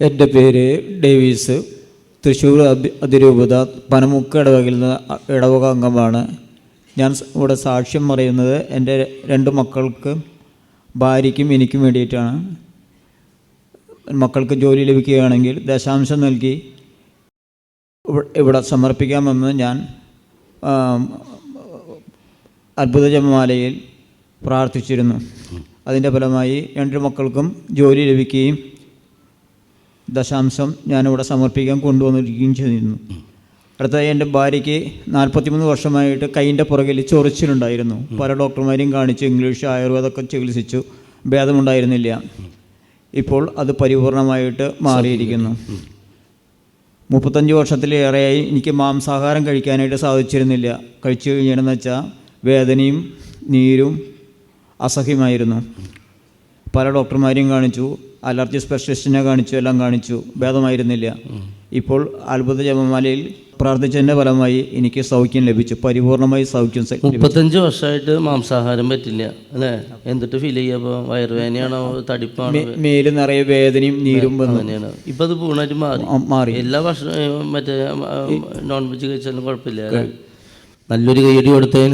എന്റെ പേര് ഡേവീസ്. തൃശ്ശൂർ അതി- അതിരൂപത പനമുക്ക് ഇടവകയിൽ നിന്ന് ഇടവക അംഗമാണ്. ഞാൻ ഇവിടെ സാക്ഷ്യം പറയുന്നത് എന്റെ രണ്ട് മക്കൾക്ക് ഭാര്യയ്ക്കും എനിക്കും വേണ്ടിയിട്ടാണ്. മക്കൾക്ക് ജോലി ലഭിക്കുകയാണെങ്കിൽ ദശാംശം നൽകി ഇവ- ഇവിടെ സമർപ്പിക്കാമെന്ന് ഞാൻ അത്ഭുതജമാലയിൽ അത്ഭുത ജപമാലയിൽ പ്രാർത്ഥിച്ചിരുന്നു അതിന്റെ ഫലമായി രണ്ട് മക്കൾക്കും ജോലി ലഭിക്കുകയും ദശാംശം ഞാനിവിടെ സമർപ്പിക്കാൻ കൊണ്ടുവന്നിരിക്കുകയും ചെയ്തിരുന്നു. അടുത്തതായി എന്റെ ഭാര്യയ്ക്ക് നാൽപ്പത്തിമൂന്ന് വർഷമായിട്ട് കൈയിന്റെ പുറകിൽ ചൊറിച്ചിലുണ്ടായിരുന്നു. പല ഡോക്ടർമാരെയും കാണിച്ചു ഇംഗ്ലീഷ് ആയുർവേദമൊക്കെ ചികിത്സിച്ചു. ഭേദമുണ്ടായിരുന്നില്ല. ഇപ്പോൾ അത് പരിപൂർണമായിട്ട് മാറിയിരിക്കുന്നു. മുപ്പത്തഞ്ച് വർഷത്തിലേറെയായി എനിക്ക് മാംസാഹാരം കഴിക്കാനായിട്ട് സാധിച്ചിരുന്നില്ല. കഴിച്ചു കഴിഞ്ഞിരുന്നെന്ന് വെച്ചാൽ വേദനയും നീരും അസഹ്യമായിരുന്നു. പല ഡോക്ടർമാരെയും കാണിച്ചു അലർജി സ്പെഷ്യലിസ്റ്റിനെ കാണിച്ചു എല്ലാം കാണിച്ചു. ഭേദമായിരുന്നില്ല. ഇപ്പോൾ അത്ഭുത ജപമാലയിൽ പ്രാർത്ഥിച്ചതിന്റെ ഫലമായി എനിക്ക് സൗഖ്യം ലഭിച്ചു. പരിപൂർണമായി സൗഖ്യം മുപ്പത്തഞ്ച് വർഷമായിട്ട് മാംസാഹാരം പറ്റില്ല അല്ലേ? എന്നിട്ട് ഫീൽ ചെയ്യുമ്പോൾ വയറുവേദനയാണോ? തടിപ്പാണോ? മേൽ നിറയെ വേദനയും നീരും തന്നെയാണ് ഇപ്പം ഇപ്പൊ അത് പൂർണമായിട്ട് മാറി. മാറി. എല്ലാ ഭക്ഷണം മറ്റേ നോൺ വെജ് കഴിച്ചാലും കുഴപ്പമില്ല നല്ലൊരു കൈയടി കൊടുത്തതിന്